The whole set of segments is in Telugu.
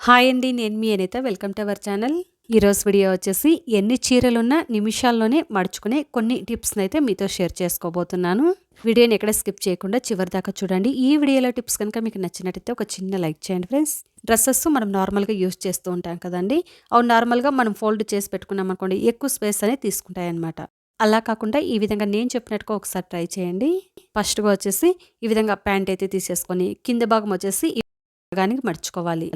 హాయ్ అండి నేను మీ Anitha. Welcome to our channel. ఈరోజు వీడియో వచ్చేసి ఎన్ని చీరలున్నా నిమిషాల్లోనే మడుచుకునే కొన్ని టిప్స్ని అయితే మీతో షేర్ చేసుకోబోతున్నాను. వీడియోని ఎక్కడ స్కిప్ చేయకుండా చివరి దాకా చూడండి. ఈ వీడియోలో టిప్స్ కనుక మీకు నచ్చినట్టయితే ఒక చిన్న లైక్ చేయండి ఫ్రెండ్స్. డ్రెస్సెస్ మనం నార్మల్గా యూజ్ చేస్తూ ఉంటాం కదండి. అవి నార్మల్గా మనం ఫోల్డ్ చేసి పెట్టుకున్నాం అనుకోండి ఎక్కువ స్పేస్ అనేది తీసుకుంటాయి అనమాట అలా కాకుండా ఈ విధంగా నేను చెప్పినట్టుగా ఒకసారి ట్రై చేయండి. ఫస్ట్గా వచ్చేసి ఈ విధంగా ప్యాంట్ అయితే తీసేసుకొని కింద భాగం వచ్చేసి ఈ భాగానికి మడుచుకోవాలి.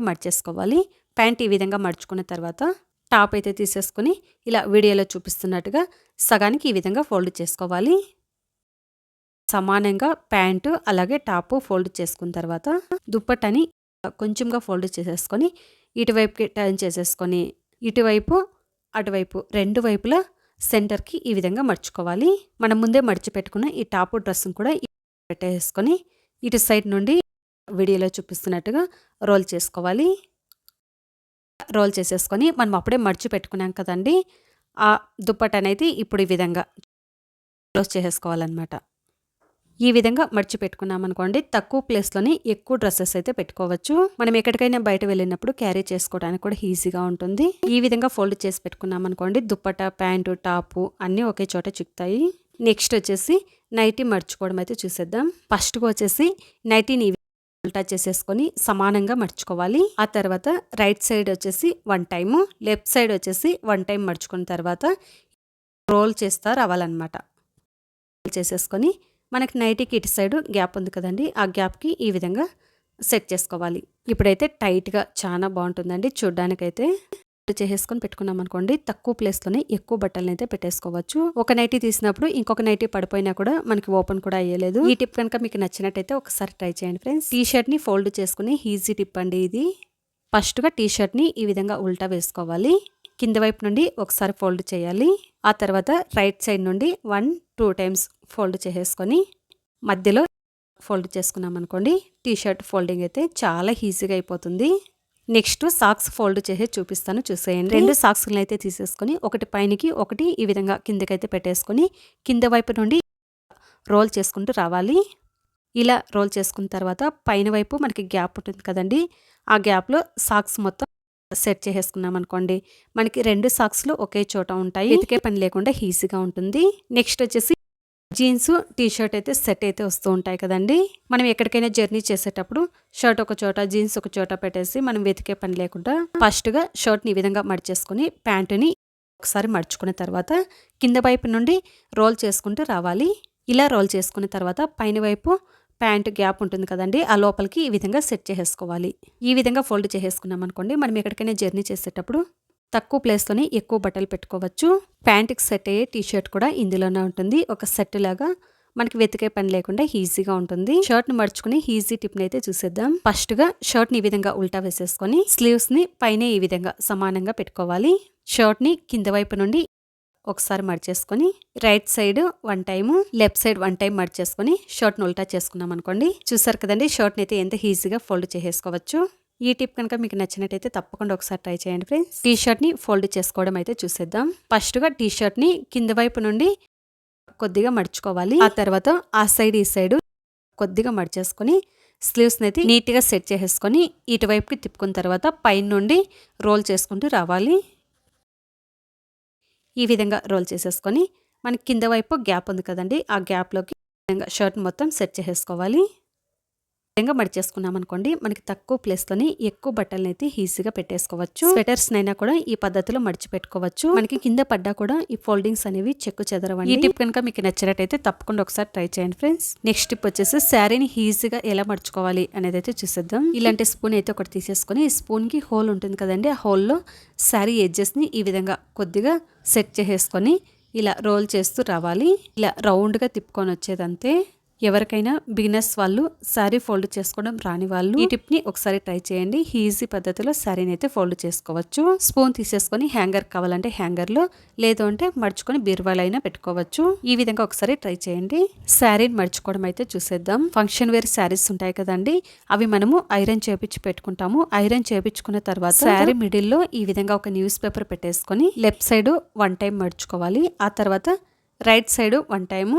మడిచేసుకోవాలి. ప్యాంట్ ఈ విధంగా మడుచుకున్న తర్వాత టాప్ అయితే తీసేసుకొని ఇలా వీడియోలో చూపిస్తున్నట్టుగా సగానికి ఈ విధంగా ఫోల్డ్ చేసుకోవాలి. సమానంగా ప్యాంటు అలాగే టాప్ ఫోల్డ్ చేసుకున్న తర్వాత దుప్పట్టని కొంచెంగా ఫోల్డ్ చేసేసుకొని ఇటువైపుకి టర్న్ చేసేసుకొని ఇటువైపు అటువైపు రెండు వైపులా సెంటర్కి ఈ విధంగా మడుచుకోవాలి. మనం ముందే మడిచి పెట్టుకున్న ఈ టాపు డ్రెస్ని కూడా పెట్టేసుకొని ఇటు సైడ్ నుండి వీడియోలో చూపిస్తున్నట్టుగా రోల్ చేసుకోవాలి. రోల్ చేసేసుకొని మనం అప్పుడే మడిచి పెట్టుకున్నాం కదండి. ఆ దుప్పట అనేది ఇప్పుడు ఈ విధంగా క్లోజ్ చేసేసుకోవాలన్నమాట. ఈ విధంగా మడిచి పెట్టుకున్నాం అనుకోండి తక్కువ ప్లేస్లోనే ఎక్కువ డ్రెస్సెస్ అయితే పెట్టుకోవచ్చు. మనం ఎక్కడికైనా బయట వెళ్ళినప్పుడు క్యారీ చేసుకోవడానికి కూడా ఈజీగా ఉంటుంది. ఈ విధంగా ఫోల్డ్ చేసి పెట్టుకున్నాం అనుకోండి దుప్పట ప్యాంటు టాపు అన్నీ ఒకే చోట చిక్కుతాయి. నెక్స్ట్ వచ్చేసి నైటీ మడుచుకోవడం అయితే చూసేద్దాం. ఫస్ట్గా వచ్చేసి నైటీని ఉల్టా చేసేసుకొని సమానంగా మడుచుకోవాలి. ఆ తర్వాత రైట్ సైడ్ వచ్చేసి వన్ టైము లెఫ్ట్ సైడ్ వచ్చేసి వన్ టైం మడుచుకున్న తర్వాత రోల్ చేస్తా రావాలన్నమాట. చేసేసుకొని మనకి నైటీకి ఇటు సైడ్ గ్యాప్ ఉంది కదండి ఆ గ్యాప్కి ఈ విధంగా సెట్ చేసుకోవాలి. ఇప్పుడైతే టైట్గా చాలా బాగుంటుందండి చూడ్డానికైతే. చేసేసుకొని పెట్టుకున్నాం అనుకోండి తక్కువ ప్లేస్లోనే ఎక్కువ బట్టలను అయితే పెట్టేసుకోవచ్చు. ఒక నైటీ తీసినప్పుడు ఇంకొక నైటీ పడిపోయినా కూడా మనకి ఓపెన్ కూడా అయ్యలేదు. ఈ టిప్ కనుక మీకు నచ్చినట్టయితే ఒకసారి ట్రై చేయండి ఫ్రెండ్స్. టీ షర్ట్ని ఫోల్డ్ చేసుకుని ఈజీ టిప్ అండి ఇది. ఫస్ట్గా టీ షర్ట్ని ఈ విధంగా ఉల్టా వేసుకోవాలి. కింద వైపు నుండి ఒకసారి ఫోల్డ్ చేయాలి. ఆ తర్వాత రైట్ సైడ్ నుండి వన్ టూ టైమ్స్ ఫోల్డ్ చేసేసుకొని మధ్యలో ఫోల్డ్ చేసుకున్నాం అనుకోండి టీ షర్ట్ ఫోల్డింగ్ అయితే చాలా ఈజీగా అయిపోతుంది. నెక్స్ట్ సాక్స్ ఫోల్డ్ చేసి చూపిస్తాను చూసేయండి. రెండు సాక్స్లను అయితే తీసేసుకొని ఒకటి పైనకి ఒకటి ఈ విధంగా కిందకైతే పెట్టేసుకొని కింద వైపు నుండి రోల్ చేసుకుంటూ రావాలి. ఇలా రోల్ చేసుకున్న తర్వాత పైన వైపు మనకి గ్యాప్ ఉంటుంది కదండి ఆ గ్యాప్లో సాక్స్ మొత్తం సెట్ చేసేసుకున్నాం అనుకోండి మనకి రెండు సాక్స్లు ఒకే చోట ఉంటాయి. ఎతికే పని లేకుండా ఈజీగా ఉంటుంది. నెక్స్ట్ వచ్చేసి జీన్స్ టీ షర్ట్ అయితే సెట్ అయితే వస్తూ ఉంటాయి కదండి. మనం ఎక్కడికైనా జర్నీ చేసేటప్పుడు షర్ట్ ఒక చోట జీన్స్ ఒక చోట పెట్టేసి మనం వెతికే పని లేకుండా ఫస్ట్గా షర్ట్ని ఈ విధంగా మడిచేసుకొని ప్యాంటుని ఒకసారి మడుచుకున్న తర్వాత కింద వైపు నుండి రోల్ చేసుకుంటూ రావాలి. ఇలా రోల్ చేసుకున్న తర్వాత పైన వైపు ప్యాంట్ గ్యాప్ ఉంటుంది కదండి ఆ లోపలికి ఈ విధంగా సెట్ చేసేసుకోవాలి. ఈ విధంగా ఫోల్డ్ చేసేసుకున్నాం అనుకోండి మనం ఎక్కడికైనా జర్నీ చేసేటప్పుడు తక్కువ ప్లేస్తోనే ఎక్కువ బట్టలు పెట్టుకోవచ్చు. ప్యాంట్కి సెట్ అయ్యే టీ షర్ట్ కూడా ఇందులోనే ఉంటుంది. ఒక సెట్ లాగా మనకి వెతికే పని లేకుండా ఈజీగా ఉంటుంది. షర్ట్ని మడుచుకుని ఈజీ టిప్ అయితే చూసేద్దాం. ఫస్ట్గా షర్ట్ని ఈ విధంగా ఉల్టా వేసేసుకొని స్లీవ్స్ని పైన ఈ విధంగా సమానంగా పెట్టుకోవాలి. షర్ట్ని కింద వైపు నుండి ఒకసారి మడిచేసుకొని right side one time left side one time మడిచేసుకొని షర్ట్ని ఉల్టా చేసుకున్నాం అనుకోండి చూసారు కదండి షర్ట్ని అయితే ఎంత ఈజీగా ఫోల్డ్ చేసేసుకోవచ్చు. ఈ టిప్ కనుక మీకు నచ్చినట్టయితే తప్పకుండా ఒకసారి ట్రై చేయండి ఫ్రెండ్స్. టీ షర్ట్ని ఫోల్డ్ చేసుకోవడం అయితే చూసేద్దాం. ఫస్ట్గా టీ షర్ట్ని కింద వైపు నుండి కొద్దిగా మడుచుకోవాలి. ఆ తర్వాత ఆ సైడ్ ఈ సైడ్ కొద్దిగా మడిచేసుకొని స్లీవ్స్ని అయితే నీట్గా సెట్ చేసేసుకొని ఇటువైపుకి తిప్పుకున్న తర్వాత పైన నుండి రోల్ చేసుకుంటూ రావాలి. ఈ విధంగా రోల్ చేసేసుకొని మనకి కింద వైపు గ్యాప్ ఉంది కదండి ఆ గ్యాప్లోకి విధంగా షర్ట్ మొత్తం సెట్ చేసేసుకోవాలి. విధంగా మడిచేసుకున్నాం అనుకోండి మనకి తక్కువ ప్లేస్లోని ఎక్కువ బట్టలను అయితే ఈజీగా పెట్టేసుకోవచ్చు. స్వెటర్స్ నైనా కూడా ఈ పద్ధతిలో మడిచి పెట్టుకోవచ్చు మనకి కింద పడ్డా కూడా ఈ ఫోల్డింగ్స్ అనేవి చెక్కు చెదరవండి. ఈ టిప్ కనుక మీకు నచ్చినట్టయితే తప్పకుండా ఒకసారి ట్రై చేయండి ఫ్రెండ్స్. నెక్స్ట్ టిప్ వచ్చేసి శారీని ఈజీగా ఎలా మడుచుకోవాలి అనేది అయితే చూసేద్దాం. ఇలాంటి స్పూన్ అయితే ఒకటి తీసేసుకొని ఈ స్పూన్కి హోల్ ఉంటుంది కదండి ఆ హోల్లో శారీ ఎడ్జెస్ని ఈ విధంగా కొద్దిగా సెట్ చేసేసుకొని ఇలా రోల్ చేస్తూ రావాలి. ఇలా రౌండ్గా తిప్పుకొని వచ్చేదంతే. ఎవరికైనా బిగినర్స్ వాళ్ళు శారీ ఫోల్డ్ చేసుకోవడం రాని వాళ్ళు ఈ టిప్ని ఒకసారి ట్రై చేయండి. ఈజీ పద్ధతిలో శారీని అయితే ఫోల్డ్ చేసుకోవచ్చు. స్పూన్ తీసేసుకొని హ్యాంగర్ కావాలంటే హ్యాంగర్లో లేదు అంటే మడుచుకొని బీరువాలైనా పెట్టుకోవచ్చు. ఈ విధంగా ఒకసారి ట్రై చేయండి. శారీని మడుచుకోవడం అయితే చూసేద్దాం. ఫంక్షన్ వేర్ శారీస్ ఉంటాయి కదండి అవి మనము ఐరన్ చేపించి పెట్టుకుంటాము. ఐరన్ చేపించుకున్న తర్వాత శారీ మిడిల్లో ఈ విధంగా ఒక న్యూస్ పేపర్ పెట్టేసుకొని లెఫ్ట్ సైడ్ వన్ టైం మడుచుకోవాలి. ఆ తర్వాత right side one time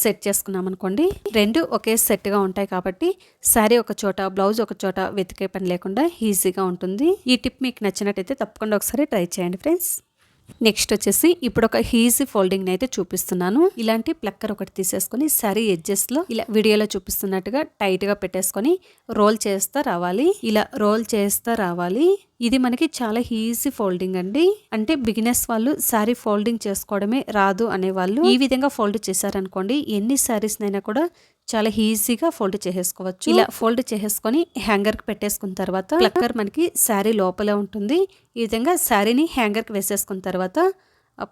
set చేసుకున్నాం అనుకోండి రెండు ఒకే సెట్గా ఉంటాయి కాబట్టి శారీ ఒక చోట బ్లౌజ్ ఒక చోట వెతికే పని లేకుండా ఈజీగా ఉంటుంది. ఈ టిప్ మీకు నచ్చినట్టయితే తప్పకుండా ఒకసారి ట్రై చేయండి ఫ్రెండ్స్. నెక్స్ట్ వచ్చేసి ఇప్పుడు ఒక హీజీ ఫోల్డింగ్ని అయితే చూపిస్తున్నాను. ఇలాంటి ప్లక్కర్ ఒకటి తీసేసుకొని సారీ ఎడ్జెస్లో ఇలా వీడియోలో చూపిస్తున్నట్టుగా టైట్గా పెట్టేసుకొని రోల్ చేస్తా రావాలి. ఇలా రోల్ చేస్తా రావాలి. ఇది మనకి చాలా ఈజీ ఫోల్డింగ్ అండి. అంటే బిగినర్స్ వాళ్ళు శారీ ఫోల్డింగ్ చేసుకోవడమే రాదు అనే వాళ్ళు ఈ విధంగా ఫోల్డ్ చేశారనుకోండి ఎన్ని శారీస్ అయినా కూడా చాలా ఈజీగా ఫోల్డ్ చేసేసుకోవచ్చు. ఇలా ఫోల్డ్ చేసేసుకొని హ్యాంగర్కి పెట్టేసుకున్న తర్వాత ప్లక్కర్ మనకి శారీ లోపల ఉంటుంది. ఈ విధంగా శారీని హ్యాంగర్కి వేసేసుకున్న తర్వాత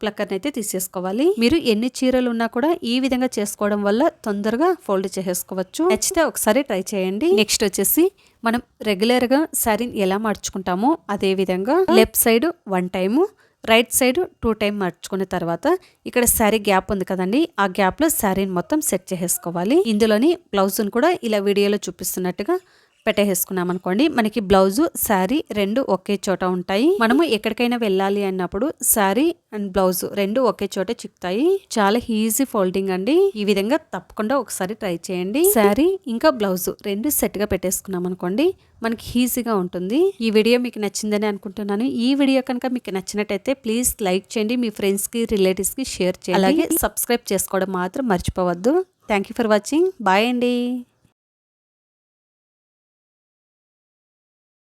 ప్లక్కర్ని అయితే తీసేసుకోవాలి. మీరు ఎన్ని చీరలు ఉన్నా కూడా ఈ విధంగా చేసుకోవడం వల్ల తొందరగా ఫోల్డ్ చేసేసుకోవచ్చు. నచ్చితే ఒకసారి ట్రై చేయండి. నెక్స్ట్ వచ్చేసి మనం రెగ్యులర్గా శారీని ఎలా మార్చుకుంటామో అదే విధంగా left side one time right side two time మార్చుకున్న తర్వాత ఇక్కడ శారీ గ్యాప్ ఉంది కదండి ఆ గ్యాప్లో శారీని మొత్తం సెట్ చేసేసుకోవాలి. ఇందులోని బ్లౌజ్ను కూడా ఇలా వీడియోలో చూపిస్తున్నట్టుగా పెట్టేసుకున్నాం అనుకోండి. మనకి బ్లౌజు శారీ రెండు ఒకే చోట ఉంటాయి. మనము ఎక్కడికైనా వెళ్ళాలి అన్నప్పుడు శారీ అండ్ బ్లౌజ్ రెండు ఒకే చోట చిక్కుతాయి. చాలా ఈజీ ఫోల్డింగ్ అండి. ఈ విధంగా తప్పకుండా ఒకసారి ట్రై చేయండి. శారీ ఇంకా బ్లౌజ్ రెండు సెట్గా పెట్టేసుకున్నాం అనుకోండి మనకి ఈజీగా ఉంటుంది. ఈ వీడియో మీకు నచ్చిందని అనుకుంటున్నాను. ఈ వీడియో కనుక మీకు నచ్చినట్టయితే ప్లీజ్ లైక్ చేయండి. మీ ఫ్రెండ్స్కి రిలేటివ్స్కి షేర్ చేయండి. అలాగే సబ్స్క్రైబ్ చేసుకోవడం మాత్రం మర్చిపోవద్దు. Thank you for watching. Bye అండి.